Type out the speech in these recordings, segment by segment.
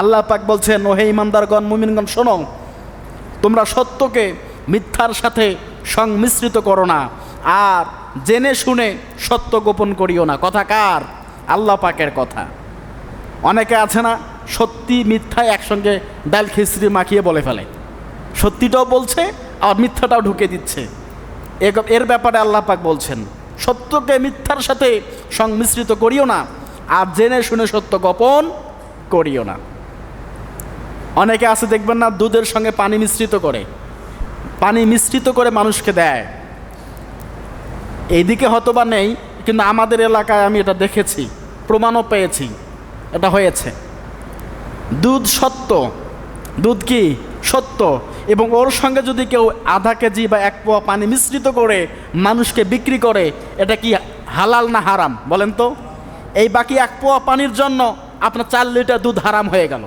আল্লাহ পাক বলছেন ওহে ইমানদারগণ, মুমিনগণ, শোনো, তোমরা সত্যকে মিথ্যার সাথে সংমিশ্রিত করো না, আর জেনে শুনে সত্য গোপন করিও না। কথা কার? আল্লাহ পাকের কথা। অনেকে আছে না, সত্যি মিথ্যা একসঙ্গে ডাল খিচড়ি মাখিয়ে বলে ফেলে। সত্যিটাও বলছে আর মিথ্যাটাও ঢুকে দিচ্ছে। এর ব্যাপারে আল্লাহ পাক বলছেন, সত্যকে মিথ্যার সাথে সংমিশ্রিত করিও না, আর জেনে শুনে সত্য গোপন করিও না। অনেকে আছে, দেখবেন না, দুধের সঙ্গে পানি মিশ্রিত করে। পানি মিশ্রিত করে মানুষকে দেয়। এইদিকে হয়তো বা নেই, কিন্তু আমাদের এলাকায় আমি এটা দেখেছি, প্রমাণও পেয়েছি, এটা হয়েছে। দুধ সত্য, দুধ কি? সত্য। এবং ওর সঙ্গে যদি কেউ আধা কেজি বা এক পোয়া পানি মিশ্রিত করে মানুষকে বিক্রি করে, এটা কি হালাল না হারাম? বলেন তো। এই বাকি এক পোয়া পানির জন্য আপনার চার লিটার দুধ হারাম হয়ে গেল।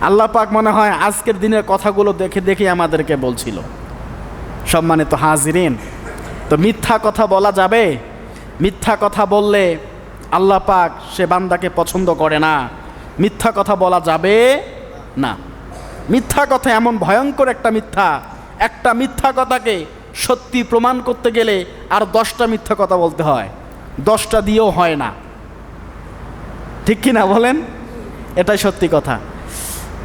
আল্লাহ পাক মনে হয় আজকের দিনের কথাগুলো দেখে দেখে আমাদেরকে বলছিল। সম্মানিত হাজিরিন, তো মিথ্যা কথা বলা যাবে? মিথ্যা কথা বললে আল্লাহ পাক সে বান্দাকে পছন্দ করে না। মিথ্যা কথা বলা যাবে না। মিথ্যা কথা এমন ভয়ঙ্কর একটা মিথ্যা। একটা মিথ্যা কথাকে সত্যি প্রমাণ করতে গেলে আর দশটা মিথ্যা কথা বলতে হয়। দশটা দিয়েও হয় না। ঠিক কি না বলেন? এটাই সত্যি কথা।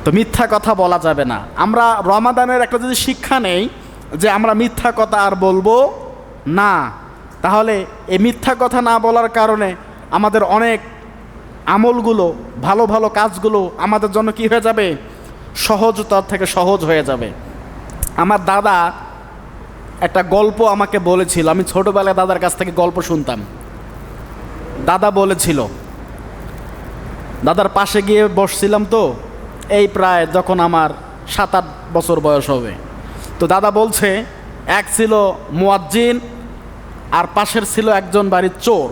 তো মিথ্যা কথা বলা যাবে না। আমরা রমাদানের একটা যদি শিক্ষা নেই যে আমরা মিথ্যা কথা আর বলব না, তাহলে এই মিথ্যা কথা না বলার কারণে আমাদের অনেক আমলগুলো, ভালো ভালো কাজগুলো আমাদের জন্য কি হয়ে যাবে? সহজতার থেকে সহজ হয়ে যাবে। আমার দাদা একটা গল্প আমাকে বলেছিল, আমি ছোটোবেলায় দাদার কাছ থেকে গল্প শুনতাম। দাদা বলেছিল, দাদার পাশে গিয়ে বসছিলাম তো এই প্রায় যখন আমার সাত আট বছর বয়স হবে। তো দাদা বলছে, এক ছিল মুয়াজ্জিন আর পাশের ছিল একজন বাড়ির চোর।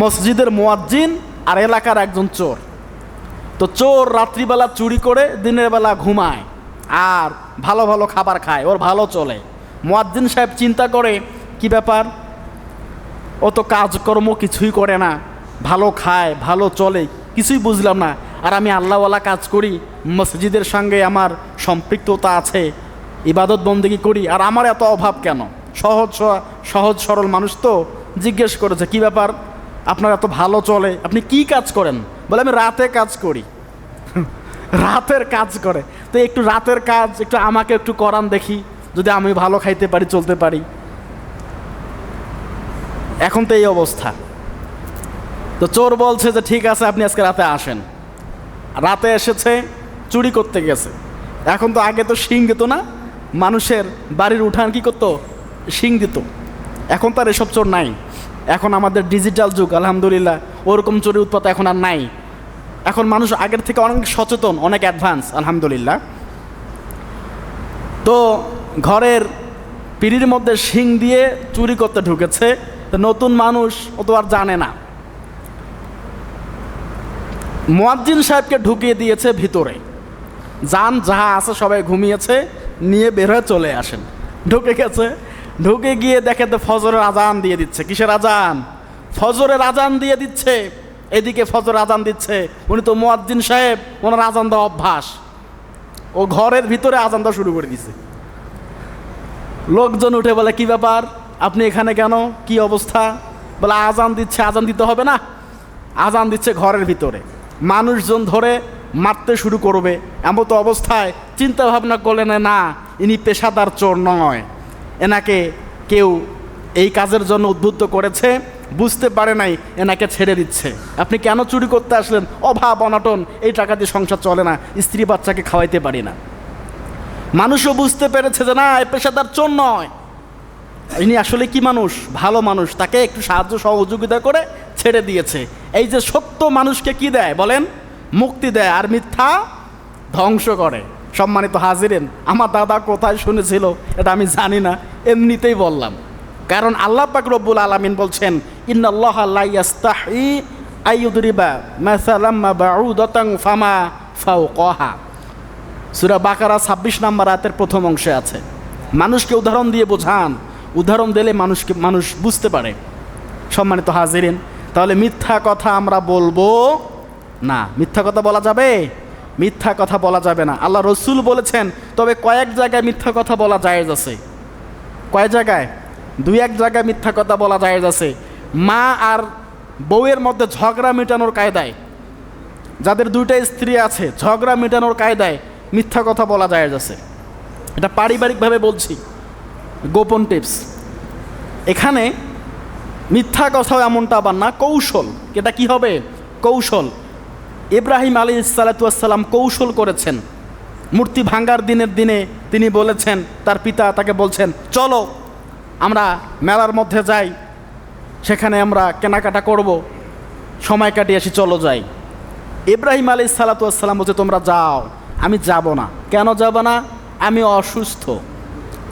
মসজিদের মুয়াজ্জিন আর এলাকার একজন চোর। তো চোর রাত্রিবেলা চুরি করে দিনের বেলা ঘুমায় আর ভালো ভালো খাবার খায়, ওর ভালো চলে। মুয়াজ্জিন সাহেব চিন্তা করে, কি ব্যাপার? ও তো কাজকর্ম কিছুই করে না। ভালো খায়, ভালো চলে কিছুই বুঝলাম না। আর আমি আল্লাহওয়ালা কাজ করি, মসজিদের সঙ্গে আমার সম্পৃক্ততা আছে, ইবাদত বন্দেগি করি, আর আমার এত অভাব কেন? সহজ সহজ সরল মানুষ তো জিজ্ঞেস করেছে, কি ব্যাপার? আপনার এত ভালো চলে, আপনি কি কাজ করেন? বলে, আমি রাতে কাজ করি। রাতের কাজ করে। তো একটু রাতের কাজ, একটু আমাকে একটু করান দেখি, যদি আমি ভালো খাইতে পারি, চলতে পারি। এখন তো এই অবস্থা। তো চোর বলছে যে, ঠিক আছে, আপনি আজকে রাতে আসেন। রাতে এসেছে, চুরি করতে গেছে। এখন তো আগে তো শিং দিত না, মানুষের বাড়ির উঠান কি করতো? শিং দিত। এখন তার এসব চোর নাই। এখন আমাদের ডিজিটাল যুগ, আলহামদুলিল্লাহ, ওরকম চুরি উৎপাত এখন আর নাই। এখন মানুষ আগের থেকে অনেক সচেতন, অনেক অ্যাডভান্স আলহামদুলিল্লাহ। তো ঘরের পিড়ির মধ্যে শিং দিয়ে চুরি করতে ঢুকেছে। নতুন মানুষ ও তো আর জানে না। মোয়াজ্জিন সাহেবকে ঢুকিয়ে দিয়েছে ভিতরে। যান যাহা আছে সবাই ঘুমিয়েছে, নিয়ে বের হয়ে চলে আসেন। ঢুকে গেছে। ঢুকে গিয়ে দেখে তো ফজরের আজান দিয়ে দিচ্ছে। কিসের আজান? ফজরের আজান দিয়ে দিচ্ছে। এদিকে ফজর আজান দিচ্ছে। উনি তো মোয়াজ্জিন সাহেব, ওনার আজান দেওয়া অভ্যাস। ও ঘরের ভিতরে আজান দেওয়া শুরু করে দিছে। লোকজন উঠে বলে, কি ব্যাপার? আপনি এখানে কেন? কি অবস্থা? বলে, আজান দিচ্ছে, আজান দিতে হবে না? আজান দিচ্ছে ঘরের ভিতরে। মানুষজন ধরে মারতে শুরু করবে। এমন তো অবস্থায় চিন্তা ভাবনা করলেন না, ইনি পেশাদার চোর নয়। এনাকে কেউ এই কাজের জন্য উদ্বুদ্ধ করেছে, বুঝতে পারে নাই, এনাকে ছেড়ে দিচ্ছে। আপনি কেন চুরি করতে আসলেন? অভাব, অনাটন, এই টাকা দিয়ে সংসার চলে না, স্ত্রী বাচ্চাকে খাওয়াইতে পারি না। মানুষও বুঝতে পেরেছে যে না, এ পেশাদার চোর নয়। ইনি আসলে কি মানুষ? ভালো মানুষ। তাকে একটু সাহায্য, সহযোগিতা করে ছেড়ে দিয়েছে। এই যে সত্য মানুষকে কি দেয় বলেন? মুক্তি দেয় আর মিথ্যা ধ্বংস করে। সম্মানিত হাজিরেন, আমার দাদা কোথায় শুনেছিল এটা আমি জানি না, এমনিতেই বললাম। কারণ আল্লাহ পাক রব্বুল আলামিন বলছেন ফামা ফাওকাহা। সুরা বাকারা ছাব্বিশ নাম্বার আয়াতের প্রথম অংশে আছে। মানুষকে উদাহরণ দিয়ে বোঝান। উদাহরণ দিলে মানুষকে, মানুষ বুঝতে পারে। সম্মানিত হাজিরিন তাহলে মিথ্যা কথা আমরা বলব না। মিথ্যা কথা বলা যাবে? মিথ্যা কথা বলা যাবে না। আল্লাহ রসুল বলেছেন, তবে কয়েক জায়গায় মিথ্যা কথা বলা জায়েজ আছে। কয় জায়গায়? দুই এক জায়গায় মিথ্যা কথা বলা জায়েজ আছে। মা আর বউয়ের মধ্যে ঝগড়া মেটানোর কায়দায়। যাদের দুইটা স্ত্রী আছে, ঝগড়া মেটানোর কায়দায় মিথ্যা কথা বলা জায়েজ আছে। এটা পারিবারিকভাবে বলছি। গোপন টিপস। এখানে মিথ্যা কথাও এমনটা আবার না, কৌশল। এটা কি হবে? কৌশল। ইব্রাহিম আলী সালাতাম কৌশল করেছেন। মূর্তি ভাঙ্গার দিনের দিনে তিনি বলেছেন, তার পিতা তাকে বলছেন, চলো, আমরা মেলার মধ্যে যাই, সেখানে আমরা কেনাকাটা করব, সময় কাটিয়ে আসি চলো যাই। ইব্রাহিম আলী সালাতাম বলছে, তোমরা যাও, আমি যাব না। কেন যাব না? আমি অসুস্থ।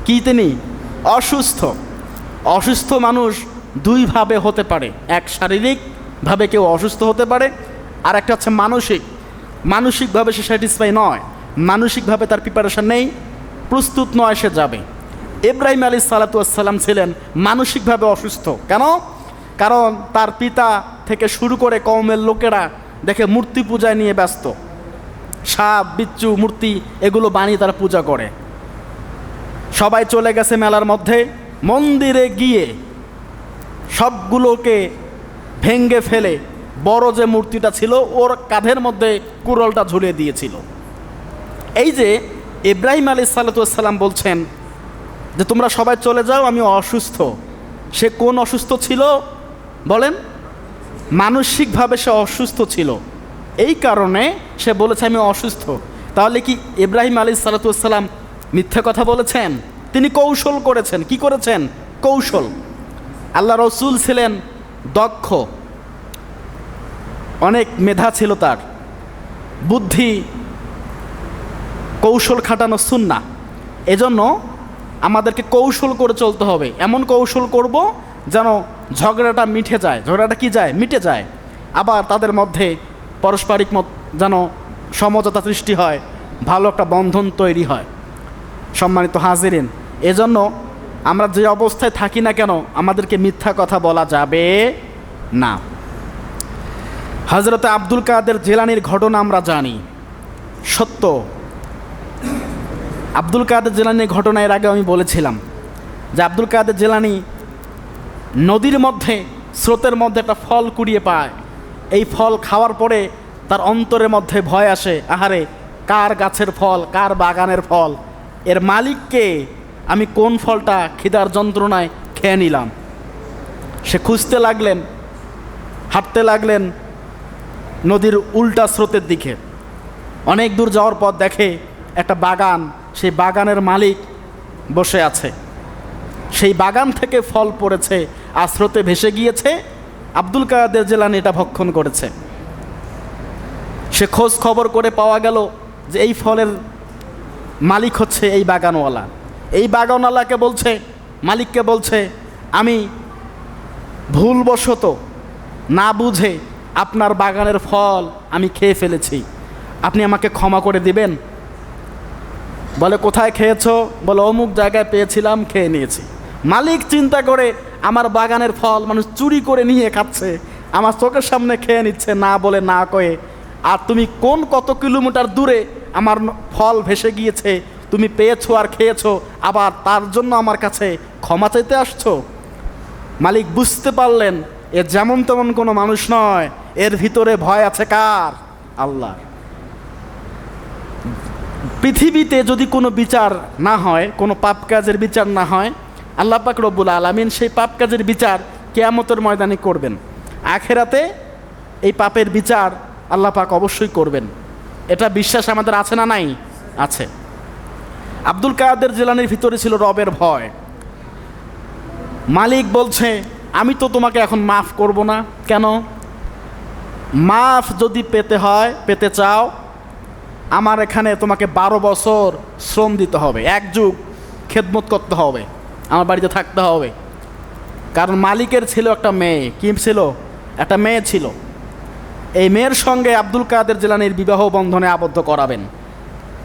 কি তিনি? অসুস্থ। অসুস্থ মানুষ দুইভাবে হতে পারে। এক শারীরিকভাবে কেউ অসুস্থ হতে পারে আর একটা হচ্ছে মানসিক। মানসিকভাবে সে স্যাটিসফাই নয়, মানসিকভাবে তার প্রিপারেশন নেই, প্রস্তুত নয় সে যাবে। ইব্রাহিম আলী সালাতাম ছিলেন মানসিকভাবে অসুস্থ। কেন? কারণ তার পিতা থেকে শুরু করে কৌমের লোকেরা দেখে মূর্তি পূজায় নিয়ে ব্যস্ত। সাপ, বিচ্ছু, মূর্তি এগুলো বানিয়ে তারা পূজা করে। সবাই চলে গেছে মেলার মধ্যে, মন্দিরে গিয়ে সবগুলোকে ভেঙ্গে ফেলে বড় যে মূর্তিটা ছিল, ওর কাঁধের মধ্যে কুরলটা ঝুলিয়ে দিয়েছিল। এই যে ইব্রাহিম আলী সাল্লাতাম বলছেন যে, তোমরা সবাই চলে যাও, আমি অসুস্থ। সে কোন অসুস্থ ছিল? বলেন। মানসিকভাবে সে অসুস্থ ছিল। এই কারণে সে বলেছে, আমি অসুস্থ। তাহলে কি ইব্রাহিম আলী সালাতাম মিথ্যা কথা বলেছেন? তিনি কৌশল করেছেন। কি করেছেন? কৌশল। আল্লাহ রসুল ছিলেন দক্ষ। অনেক মেধা ছিল তার। বুদ্ধি, কৌশল খাটানো সুন্না এজন্য আমাদেরকে কৌশল করে চলতে হবে। এমন কৌশল করব যেন ঝগড়াটা মিঠে যায়। ঝগড়াটা কি যায়? মিটে যায়। আবার তাদের মধ্যে পারস্পরিক মত যেন সমঝোতা সৃষ্টি হয়, ভালো একটা বন্ধন তৈরি হয়। সম্মানিত হাজিরিন, এজন্য আমরা যে অবস্থায় থাকি না কেন, আমাদেরকে মিথ্যা কথা বলা যাবে না। হজরত আব্দুল কাদের জেলানির ঘটনা আমরা জানি। সত্য। আব্দুল কাদের জেলানির ঘটনা এর আগে আমি বলেছিলাম যে আব্দুল কাদের জেলানি নদীর মধ্যে, স্রোতের মধ্যে একটা ফল কুড়িয়ে পায়। এই ফল খাওয়ার পরে তার অন্তরের মধ্যে ভয় আসে, আহারে, কার গাছের ফল, কার বাগানের ফল? এর মালিককে আমি কোন ফলটা খিদার যন্ত্রণায় খেয়ে নিলাম? সে খুঁজতে লাগলেন, হাঁটতে লাগলেন নদীর উল্টা স্রোতের দিকে। অনেক দূর যাওয়ার পর দেখে একটা বাগান, সেই বাগানের মালিক বসে আছে। সেই বাগান থেকে ফল পড়েছে, আর স্রোতে ভেসে গিয়েছে। আব্দুল কাদের জেলানি এটা ভক্ষণ করেছে। সে খোঁজ খবর করে পাওয়া গেল যে এই ফলের মালিক হচ্ছে এই বাগানওয়ালা। এই বাগানওয়ালাকে বলছে, মালিককে বলছে, আমি ভুলবশত না বুঝে আপনার বাগানের ফল আমি খেয়ে ফেলেছি। আপনি আমাকে ক্ষমা করে দিবেন? বলে, কোথায় খেয়েছো? বলে, অমুক জায়গায় পেয়েছিলাম, খেয়ে নিয়েছি। মালিক চিন্তা করে, আমার বাগানের ফল মানুষ চুরি করে নিয়ে খাচ্ছে, আমার চোখের সামনে খেয়ে নিচ্ছে। না বলে, না কয়ে, আর তুমি কোন কত কিলোমিটার দূরে আমার ফল ভেসে গিয়েছে তুমি পেয়েছ আর খেয়েছো, আবার তার জন্য আমার কাছে ক্ষমা চাইতে আসছো? মালিক বুঝতে পারলেন, এ যেমন তেমন কোনো মানুষ নয়, এর ভিতরে ভয় আছে কার? আল্লাহ। পৃথিবীতে যদি কোনো বিচার না হয়, কোনো পাপ কাজের বিচার না হয়, আল্লাহ পাক রব্বুল আলমিন সেই পাপ কাজের বিচার কেয়ামতের ময়দানে করবেন। আখেরাতে এই পাপের বিচার আল্লাহ পাক অবশ্যই করবেন। এটা বিশ্বাস আমাদের আছে না নাই? আছে। আব্দুল কাদের জেলানির ভিতরে ছিল রবের ভয়। মালিক বলছে, আমি তো তোমাকে এখন মাফ করব না। কেন? মাফ যদি পেতে হয়, পেতে চাও, আমার এখানে তোমাকে বারো বছর শ্রম দিতে হবে। এক যুগ খেদমত করতে হবে, আমার বাড়িতে থাকতে হবে। কারণ মালিকের ছিল একটা মেয়ে। কি ছিল? একটা মেয়ে ছিল। এই মেয়ের সঙ্গে আব্দুল কাদের জেলানির বিবাহ বন্ধনে আবদ্ধ করাবেন।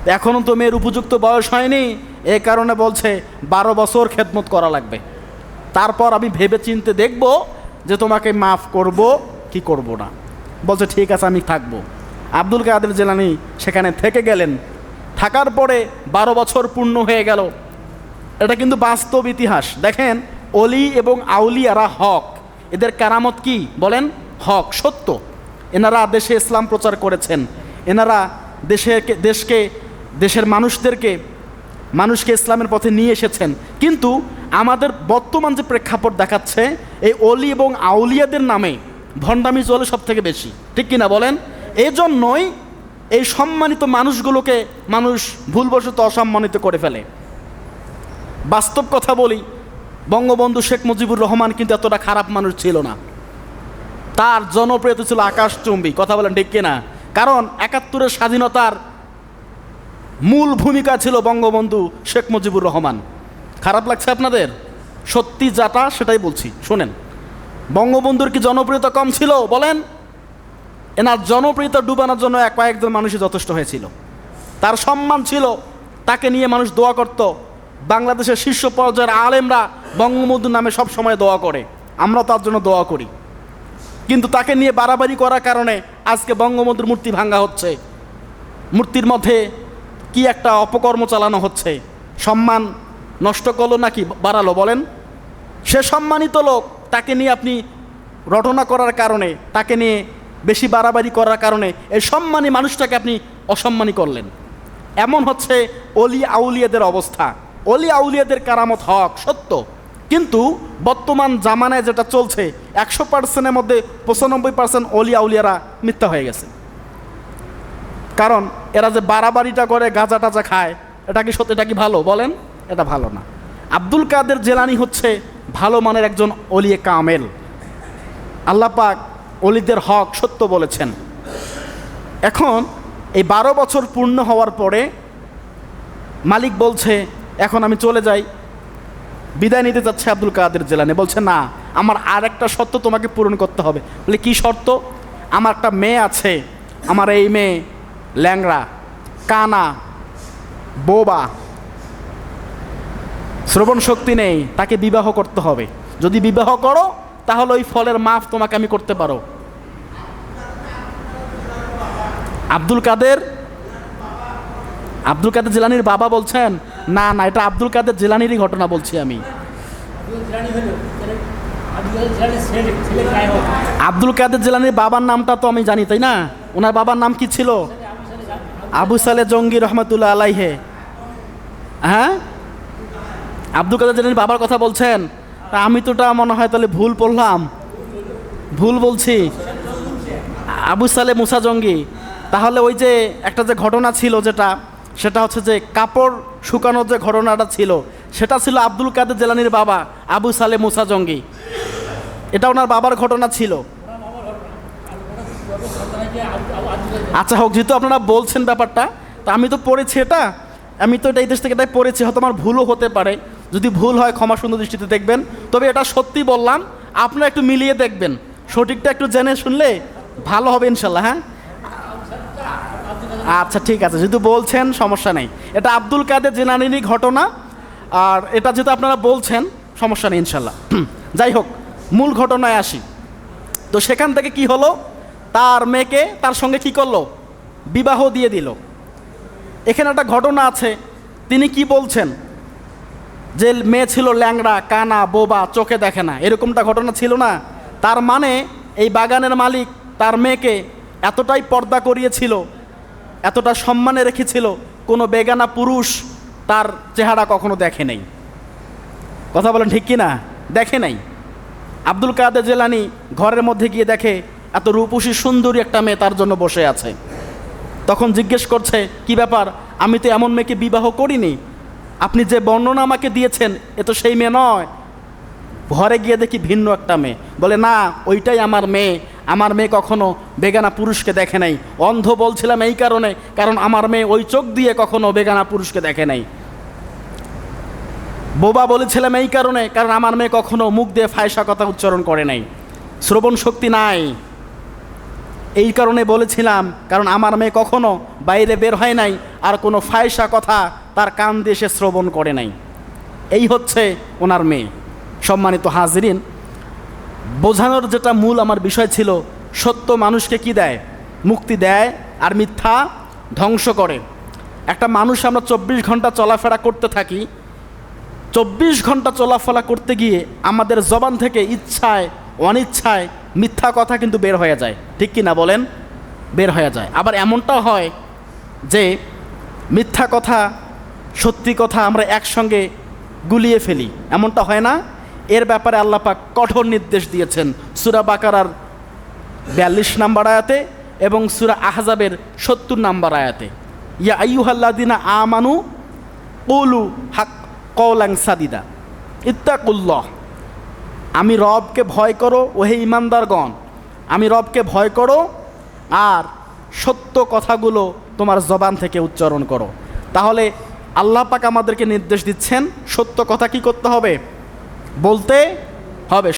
এখনও তো মেয়ের উপযুক্ত বয়স হয়নি। এ কারণে বলছে, বারো বছর খেদমত করা লাগবে। তারপর আমি ভেবে চিনতে দেখব যে তোমাকে মাফ করব কি করব না। বলছে, ঠিক আছে, আমি থাকব। আব্দুল কাদের জেলানি সেখানে থেকে গেলেন। থাকার পরে বারো বছর পূর্ণ হয়ে গেল। এটা কিন্তু বাস্তব ইতিহাস। দেখেন, অলি এবং আউলিয়ারা হক। এদের কারামত কি? বলেন, হক, সত্য। এনারা দেশে ইসলাম প্রচার করেছেন। এনারা দেশে দেশকে দেশের মানুষদেরকে, মানুষকে ইসলামের পথে নিয়ে এসেছেন। কিন্তু আমাদের বর্তমান যে প্রেক্ষাপট দেখাচ্ছে, এই অলি এবং আউলিয়াদের নামে ভণ্ডামি চলে সব থেকে বেশি। ঠিক কিনা বলেন? এই জন্যই এই সম্মানিত মানুষগুলোকে মানুষ ভুলবশত অসম্মানিত করে ফেলে। বাস্তব কথা বলি, বঙ্গবন্ধু শেখ মুজিবুর রহমান কিন্তু এতটা খারাপ মানুষ ছিল না। তার জনপ্রিয়তা ছিল আকাশচুম্বী, কথা বলেন ঠিক কিনা? কারণ একাত্তরের স্বাধীনতার মূল ভূমিকা ছিল বঙ্গবন্ধু শেখ মুজিবুর রহমান। খারাপ লাগছে আপনাদের? সত্যি যাটা সেটাই বলছি। শোনেন, বঙ্গবন্ধুর কি জনপ্রিয়তা কম ছিল? বলেন। এনার জনপ্রিয়তা ডুবানোর জন্য এক কয়েকজন মানুষই যথেষ্ট হয়েছিল। তার সম্মান ছিল, তাকে নিয়ে মানুষ দোয়া করত। বাংলাদেশের শীর্ষ পর্যায়ের আলেমরা বঙ্গবন্ধুর নামে সব সময় দোয়া করে। আমরা তার জন্য দোয়া করি। কিন্তু তাকে নিয়ে বাড়াবাড়ি করার কারণে আজকে বঙ্গবন্ধুর মূর্তি ভাঙ্গা হচ্ছে। মূর্তির মধ্যে কি একটা অপকর্ম চালানো হচ্ছে? সম্মান নষ্ট করল নাকি? বাড়ালো, বলেন। সে সম্মানিত লোক, তাকে নিয়ে আপনি রটনা করার কারণে, তাকে নিয়ে বেশি বাড়াবাড়ি করার কারণে, এই সম্মানী মানুষটাকে আপনি অসম্মানী করলেন। এমন হচ্ছে অলি আউলিয়াদের অবস্থা। অলি আউলিয়াদের কারামত হক, সত্য। কিন্তু বর্তমান জামানায় যেটা চলছে, একশো পার্সেন্টের মধ্যে পঁচানব্বই পার্সেন্ট অলি আউলিয়ারা মিথ্যা হয়ে গেছে। কারণ এরা যে বাড়াবাড়িটা করে গাঁজা টাজা খায়, এটা কি সত্যি, এটা কি ভালো? বলেন, এটা ভালো না। আব্দুল কাদের জেলানি হচ্ছে ভালো মানের একজন অলিয়ে কামেল। আল্লাহ পাক অলিদের হক সত্য বলেছেন। এখন এই বারো বছর পূর্ণ হওয়ার পরে মালিক বলছে, এখন আমি চলে যাই। বিদায় নিতে যাচ্ছে আব্দুল কাদের জেলানি। বলছে, না, আমার আর একটা শর্ত তোমাকে পূরণ করতে হবে। বলে, কি শর্ত? আমার একটা মেয়ে আছে, আমার এই মেয়ে ল্যাংড়া, কানা, বোবা। শ্রবণ শক্তি নেই, তাকে বিবাহ করতে হবে। যদি বিবাহ করো, তাহলে ওই ফলের মাফ তোমাকে আমি করতে পারো। আব্দুল কাদের আব্দুল কাদের জেলানির বাবা বলছেন, না না, এটা আব্দুল কাদের জেলানিরই ঘটনা বলছি আমি। আব্দুল কাদের জেলানির বাবার নামটা তো আমি জানি, তাই না? ওনার বাবার নাম কি ছিল? আবু সালে জঙ্গি রহমতুল্লাহ আলাইহে। হ্যাঁ? আব্দুল কাদের জেলানির বাবার কথা বলছেন, তা আমি তো ওটা মনে হয় তাহলে ভুল পড়লাম। ভুল বলছি। আবু সালে মুসা জঙ্গি। তাহলে ওই যে একটা যে ঘটনা ছিল যেটা, সেটা হচ্ছে যে কাপড় শুকানোর যে ঘটনাটা ছিল, সেটা ছিল আব্দুল কাদের জেলানির বাবা আবু সালে মুসা জঙ্গি। এটা ওনার বাবার ঘটনা ছিল। আচ্ছা হোক, যেহেতু আপনারা বলছেন ব্যাপারটা, তা আমি তো পড়েছি এটা। আমি তো এটা এই দেশ থেকে এটাই পড়েছি, হয়তো আমার ভুলও হতে পারে। যদি ভুল হয়, ক্ষমা সুন্দর দৃষ্টিতে দেখবেন। তবে এটা সত্যি বললাম, আপনারা একটু মিলিয়ে দেখবেন। সঠিকটা একটু জেনে শুনলে ভালো হবে ইনশাল্লাহ হ্যাঁ? আচ্ছা ঠিক আছে, যেহেতু বলছেন, সমস্যা নেই। এটা আব্দুল কাদের জেনানিরই ঘটনা, আর এটা যেহেতু আপনারা বলছেন, সমস্যা নেই ইনশাল্লাহ। যাই হোক, মূল ঘটনায় আসি। তো সেখান থেকে কি হলো? তার মেয়েকে তার সঙ্গে কি করল? বিবাহ দিয়ে দিল। এখানে একটা ঘটনা আছে। তিনি কি বলছেন? যে মেয়ে ছিল ল্যাংড়া, কানা, বোবা, চোখে দেখে না। এরকমটা ঘটনা ছিল না। তার মানে এই বাগানের মালিক তার মেয়েকে এতটাই পর্দা করিয়েছিল, এতটা সম্মানে রেখেছিল, কোনো বেগানা পুরুষ তার চেহারা কখনো দেখে নেই। কথা বলেন ঠিক কি না দেখে নাই। আব্দুল কাদের জেলানি ঘরের মধ্যে গিয়ে দেখে এত রূপসী, সুন্দরী একটা মেয়ে তার জন্য বসে আছে। তখন জিজ্ঞেস করছে, কি ব্যাপার? আমি তো এমন মেয়েকে বিবাহ করিনি। আপনি যে বর্ণনা আমাকে দিয়েছেন, এ তো সেই মেয়ে নয়। ঘরে গিয়ে দেখি ভিন্ন একটা মেয়ে। বলে, না, ওইটাই আমার মেয়ে। আমার মেয়ে কখনো বেগানা পুরুষকে দেখে নাই। অন্ধ বলছিলাম এই কারণে, কারণ আমার মেয়ে ওই চোখ দিয়ে কখনো বেগানা পুরুষকে দেখে নাই। বোবা বলেছিলাম এই কারণে, কারণ আমার মেয়ে কখনো মুখ দিয়ে ফায়সা কথা উচ্চারণ করে নাই। শ্রবণ শক্তি নাই। এই কারণে বলেছিলাম, কারণ আমার মেয়ে কখনো বাইরে বের হয় নাই, আর কোনো ফায়সা কথা তার কান দিয়ে সে শ্রবণ করে নাই। এই হচ্ছে ওনার মেয়ে। সম্মানিত হাজরিন, বোঝানোর যেটা মূল আমার বিষয় ছিল, সত্য মানুষকে কি দেয়? মুক্তি দেয় আর মিথ্যা ধ্বংস করে। একটা মানুষ আমরা চব্বিশ ঘণ্টা চলাফেরা করতে থাকি, চব্বিশ ঘণ্টা চলাফেরা করতে গিয়ে আমাদের জবান থেকে ইচ্ছায়, অনিচ্ছায় মিথ্যা কথা কিন্তু বের হয়ে যায়। ঠিক কি না বলেন? বের হয়ে যায়। আবার এমনটাও হয় যে মিথ্যা কথা, সত্যি কথা আমরা একসঙ্গে গুলিয়ে ফেলি। এমনটা হয় না। এর ব্যাপারে আল্লাপাক কঠোর নির্দেশ দিয়েছেন সুরা বাকারার বিয়াল্লিশ নাম্বার আয়াতে এবং সুরা আহজাবের সত্তর নাম্বার আয়াতে। ইয়া আইয়ুহাল্লাদিনা আমানু কৌলু হাক কৌলাং সাদিদা। ইত্তাকুল্লাহ। আমি রবকে ভয় করো, ওহে ইমানদারগণ। আমি রবকে ভয় করো আর সত্য কথাগুলো তোমার জবান থেকে উচ্চারণ করো। তাহলে আল্লাহ পাক আমাদেরকে নির্দেশ দিচ্ছেন, সত্য কথা কি করতে হবে? বলতে হবে